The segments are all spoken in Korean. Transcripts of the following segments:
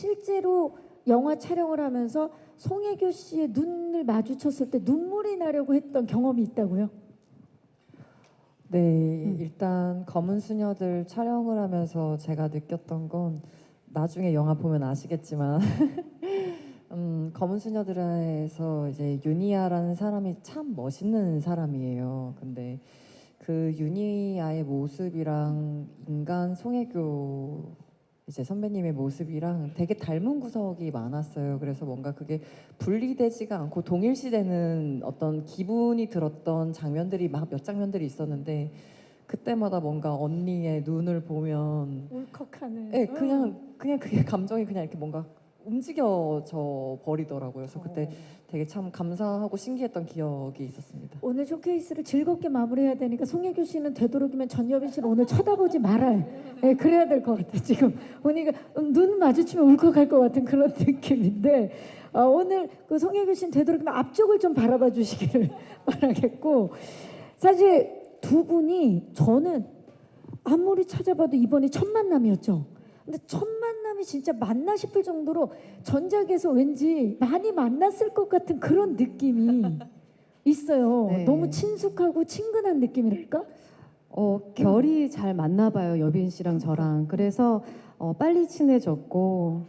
실제로 영화 촬영을 하면서 송혜교 씨의 눈을 마주쳤을 때 눈물이 나려고 했던 경험이 있다고요? 네, 음. 일단 검은 수녀들 촬영을 하면서 제가 느꼈던 건 나중에 영화 보면 아시겠지만 음, 검은 수녀들에서 이제 유니아라는 사람이 참 멋있는 사람이에요. 근데 그 유니아의 모습이랑 인간 송혜교 이제 선배님의 모습이랑 되게 닮은 구석이 많았어요. 그래서 뭔가 그게 분리되지가 않고 동일시되는 어떤 기분이 들었던 장면들이 막 몇 장면들이 있었는데 그때마다 뭔가 언니의 눈을 보면 울컥하는. 예, 그냥 그냥 그게 감정이 그냥 이렇게 뭔가 움직여져 버리더라고요. 그래서 그때 되게 참 감사하고 신기했던 기억이 있었습니다. 오늘 쇼케이스를 즐겁게 마무리해야 되니까 송혜교 씨는 되도록이면 전여빈 씨를 오늘 쳐다보지 말아요. 예, 그래야 될 것 같아. 지금 보니까 음, 눈 마주치면 울컥할 것 같은 그런 느낌인데 어, 오늘 그 송혜교 씨는 되도록이면 앞쪽을 좀 바라봐 주시기를 바라겠고 사실 두 분이 저는 아무리 찾아봐도 이번이 첫 만남이었죠. 근데 첫 만남이 진짜 맞나 싶을 정도로 전작에서 왠지 많이 만났을 것 같은 그런 느낌이 있어요. 네. 너무 친숙하고 친근한 느낌이랄까? 어, 결이 잘 맞나 봐요. 여빈 씨랑 저랑. 그래서 어, 빨리 친해졌고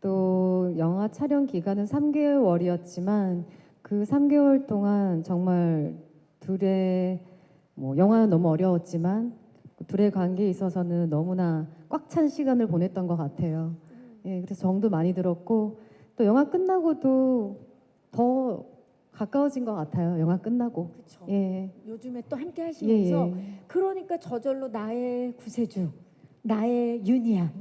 또 영화 촬영 기간은 3개월이었지만 그 3개월 동안 정말 둘의 뭐 영화는 너무 어려웠지만 그 둘의 관계에 있어서는 너무나 꽉 찬 시간을 보냈던 것 같아요. 예, 그래서 정도 많이 들었고 또 영화 끝나고도 더 가까워진 것 같아요. 영화 끝나고. 그렇죠. 예. 요즘에 또 함께 예, 하시면서 예. 그러니까 저절로 나의 구세주, 나의 윤희야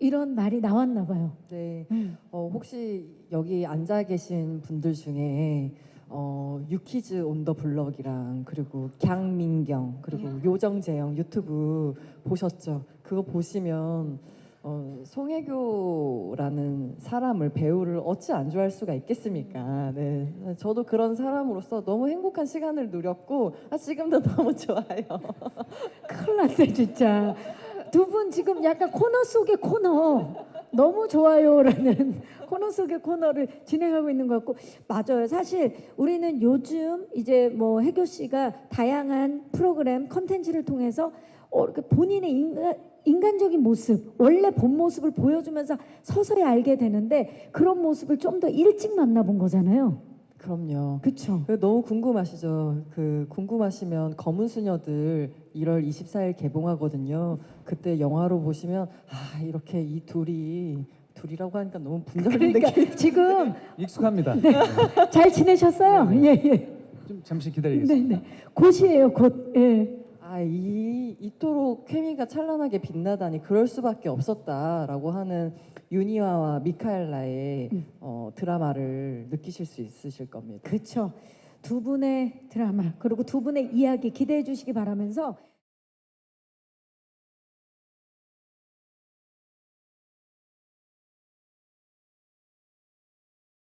이런 말이 나왔나 봐요. 네, 음. 어, 혹시 여기 앉아 계신 분들 중에 어, 유키즈 온 더 블럭이랑 그리고 갱민경 그리고 요정재영 유튜브 보셨죠? 그거 보시면 어, 송혜교라는 사람을 배우를 어찌 안 좋아할 수가 있겠습니까? 네, 저도 그런 사람으로서 너무 행복한 시간을 누렸고 아, 지금도 너무 좋아요. 큰일 났네 진짜. 두 분 지금 약간 코너 속의 코너 너무 좋아요라는 코너 속의 코너를 진행하고 있는 것 같고 맞아요. 사실 우리는 요즘 이제 뭐 해교 씨가 다양한 프로그램 컨텐츠를 통해서 어, 이렇게 본인의 인간 인간적인 모습, 원래 본 모습을 보여주면서 서서히 알게 되는데 그런 모습을 좀 더 일찍 만나본 거잖아요. 그럼요. 그렇죠. 그 너무 궁금하시죠? 그 궁금하시면 검은 수녀들 1월 24일 개봉하거든요. 그때 영화로 보시면 아 이렇게 이 둘이 둘이라고 하니까 너무 분절된 그러니까 느낌. 지금 익숙합니다. 잘 지내셨어요? 네, 예 예. 좀 잠시 기다리겠습니다. 네 네. 곧이에요, 곧. 예. 아 이 이토록 케미가 찬란하게 빛나다니 그럴 수밖에 없었다라고 하는 유니아와 미카엘라의 음. 어, 드라마를 느끼실 수 있으실 겁니다. 그렇죠. 두 분의 드라마 그리고 두 분의 이야기 기대해 주시기 바라면서